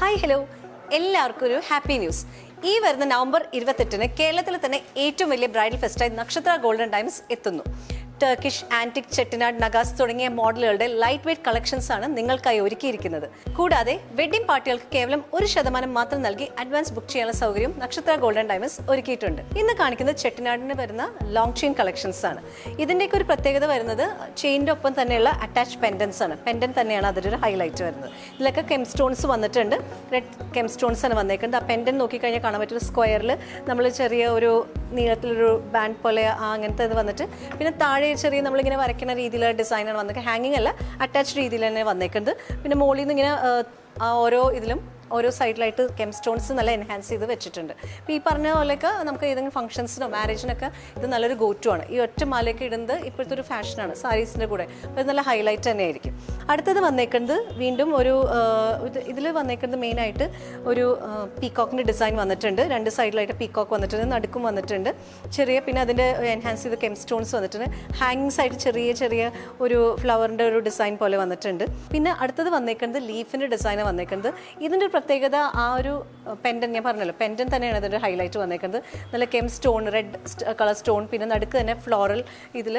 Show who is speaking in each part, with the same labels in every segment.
Speaker 1: Hi hello എല്ലാവർക്കും ഒരു happy news ഈ വരുന്ന നവംബർ ഇരുപത്തെട്ടിന് കേരളത്തിലെ തന്നെ ഏറ്റവും വലിയ ബ്രൈഡൽ ഫെസ്റ്റായി നക്ഷത്ര ഗോൾഡൻ ടൈംസ് എത്തുന്നു. ടർക്കിഷ് ആന്റിക് ചെട്ടിനാട് നഗാസ് തുടങ്ങിയ മോഡലുകളുടെ ലൈറ്റ് വെയ്റ്റ് കളക്ഷൻസ് ആണ് നിങ്ങൾക്കായി ഒരുക്കിയിരിക്കുന്നത്. കൂടാതെ വെഡ്ഡിംഗ് പാർട്ടികൾക്ക് കേവലം ഒരു ശതമാനം മാത്രം നൽകി അഡ്വാൻസ് ബുക്ക് ചെയ്യാനുള്ള സൗകര്യം നക്ഷത്ര ഗോൾഡൻ ഡയമണ്ട്സ് ഒരുക്കിയിട്ടുണ്ട്. ഇന്ന് കാണിക്കുന്നത് ചെട്ടിനാടിന് വരുന്ന ലോങ് ചെയിൻ കളക്ഷൻസ് ആണ്. ഇതിന്റെയൊക്കെ ഒരു പ്രത്യേകത വരുന്നത് ചെയിന്റെ ഒപ്പം തന്നെയുള്ള അറ്റാച്ച് പെൻഡൻസ് ആണ്. പെൻഡൻ തന്നെയാണ് അതിന്റെ ഒരു ഹൈലൈറ്റ് വരുന്നത്. ഇതിലൊക്കെ കെം സ്റ്റോൺസ് വന്നിട്ടുണ്ട്. റെഡ് കെം സ്റ്റോൺസ് ആണ് വന്നേക്കുന്നത്. ആ പെൻഡൻ നോക്കിക്കഴിഞ്ഞാൽ കാണാൻ പറ്റും സ്ക്വയറിൽ നമ്മൾ ചെറിയ ഒരു നീളത്തിലൊരു ബാൻഡ് പോലെ അങ്ങനത്തെ ഇത് വന്നിട്ട് പിന്നെ താഴെ ചെറിയ ചെറിയ നമ്മളിങ്ങനെ വരയ്ക്കുന്ന രീതിയിലുള്ള ഡിസൈനാണ് വന്നേക്കുന്നത്. ഹാങ്ങിങ് അല്ല അറ്റാച്ച് രീതിയിൽ തന്നെ വന്നേക്കുന്നത്. പിന്നെ മുകളിൽ നിന്ന് ഇങ്ങനെ ഓരോ ഇതിലും ഓരോ സൈഡിലായിട്ട് കെം സ്റ്റോൺസ് നല്ല എൻഹാൻസ് ചെയ്ത് വെച്ചിട്ടുണ്ട്. അപ്പോൾ ഈ പറഞ്ഞ പോലെയൊക്കെ നമുക്ക് ഏതെങ്കിലും ഫംഗ്ഷൻസിനോ മാരേജിനൊക്കെ ഇത് നല്ലൊരു ഗോറ്റു ആണ്. ഈ ഒറ്റ മാലയൊക്കെ ഇടുന്നത് ഇപ്പോഴത്തെ ഒരു ഫാഷനാണ് സാരീസിന്റെ കൂടെ. അപ്പോൾ ഇത് നല്ല ഹൈലൈറ്റ് തന്നെയായിരിക്കും. അടുത്തത് വന്നേക്കുന്നത് വീണ്ടും ഒരു ഇതിൽ വന്നേക്കുന്നത് മെയിനായിട്ട് ഒരു പീക്കോക്കിന്റെ ഡിസൈൻ വന്നിട്ടുണ്ട്. രണ്ട് സൈഡിലായിട്ട് പീക്കോക്ക് വന്നിട്ടുണ്ട് നടുക്കും വന്നിട്ടുണ്ട്. ചെറിയ പിന്നെ അതിന്റെ എൻഹാൻസ് ചെയ്ത കെം സ്റ്റോൺസ് വന്നിട്ടുണ്ട്. ഹാങ്ങിങ്സ് ആയിട്ട് ചെറിയ ചെറിയ ഒരു ഫ്ലവറിന്റെ ഒരു ഡിസൈൻ പോലെ വന്നിട്ടുണ്ട്. പിന്നെ അടുത്തത് വന്നേക്കുന്നത് ലീഫിന്റെ ഡിസൈൻ വന്നേക്കുന്നത്. ഇതിന്റെ പ്രത്യേകത ആ ഒരു പെൻഡൻ ഞാൻ പറഞ്ഞല്ലോ. പെൻഡൻ തന്നെയാണ് ഇതിന്റെ ഹൈലൈറ്റ് വന്നേക്കുന്നത്. നല്ല gem stone red colour stone പിന്നെ നടുക്ക് തന്നെ ഫ്ലോറൽ ഇതിൽ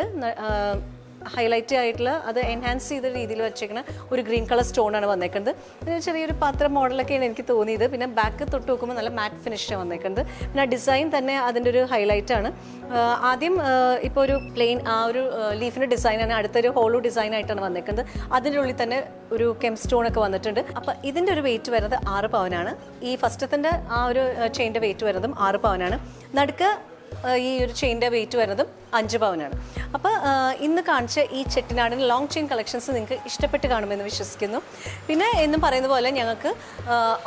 Speaker 1: ഹൈലൈറ്റ് ആയിട്ടുള്ള അത് എൻഹാൻസ് ചെയ്ത രീതിയിൽ വെച്ചേക്കുന്ന ഒരു ഗ്രീൻ കളർ സ്റ്റോൺ ആണ് വന്നേക്കുന്നത് പിന്നെ ചെറിയൊരു പാത്രം മോഡലൊക്കെയാണ് എനിക്ക് തോന്നിയത്. പിന്നെ ബാക്ക് തൊട്ട് നോക്കുമ്പോൾ നല്ല മാറ്റ് ഫിനിഷാണ് വന്നേക്കുന്നത് പിന്നെ ആ ഡിസൈൻ തന്നെ അതിന്റെ ഒരു ഹൈലൈറ്റ് ആണ്. ആദ്യം ഇപ്പോൾ ഒരു പ്ലെയിൻ ആ ഒരു ലീഫിന്റെ ഡിസൈനാണ് അടുത്തൊരു ഹോളോ ഡിസൈൻ ആയിട്ടാണ് വന്നേക്കുന്നത് അതിന്റെ ഉള്ളിൽ തന്നെ ഒരു കെം സ്റ്റോൺ ഒക്കെ വന്നിട്ടുണ്ട്. അപ്പോൾ ഇതിന്റെ ഒരു വെയിറ്റ് വരുന്നത് ആറ് പവനാണ്. ഈ ഫസ്റ്റത്തിന്റെ ആ ഒരു ചെയിന്റെ വെയിറ്റ് വരുന്നതും ആറ് പവനാണ്. നടുക്ക് ഈ ഒരു ചെയിന്റെ വെയിറ്റ് വരുന്നതും അഞ്ച് പവനാണ്. അപ്പോൾ ഇന്ന് കാണിച്ച ഈ ചെട്ടിനാടൻ ലോങ് ചെയിൻ കളക്ഷൻസ് നിങ്ങൾക്ക് ഇഷ്ടപ്പെട്ട് കാണുമെന്ന് വിശ്വസിക്കുന്നു. പിന്നെ എന്നും പറയുന്ന പോലെ ഞങ്ങൾക്ക്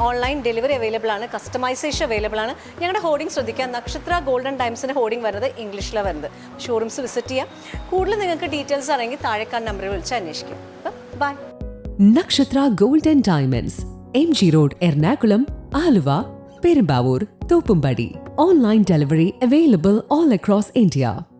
Speaker 1: ഓൺലൈൻ ഡെലിവറി അവൈലബിൾ ആണ് കസ്റ്റമൈസേഷൻ അവൈലബിൾ ആണ്. ഞങ്ങളുടെ ഹോർഡിംഗ് ശ്രദ്ധിക്കുക. നക്ഷത്ര ഗോൾഡൻ ടൈംസിന്റെ ഹോർഡിംഗ് വരുന്നത് ഇംഗ്ലീഷിലാണ് വരുന്നത്. ഷോറൂംസ് വിസിറ്റ് ചെയ്യുക കൂടുതൽ നിങ്ങൾക്ക് ഡീറ്റെയിൽസ് അറിയെങ്കിൽ താഴെക്കാൻ നമ്പറിൽ വിളിച്ച് അന്വേഷിക്കും. അപ്പോൾ bye
Speaker 2: Nakshatra golden diamonds M G road Ernakulam Aluva Perumbavoor Thoppumpady. Online delivery available all across India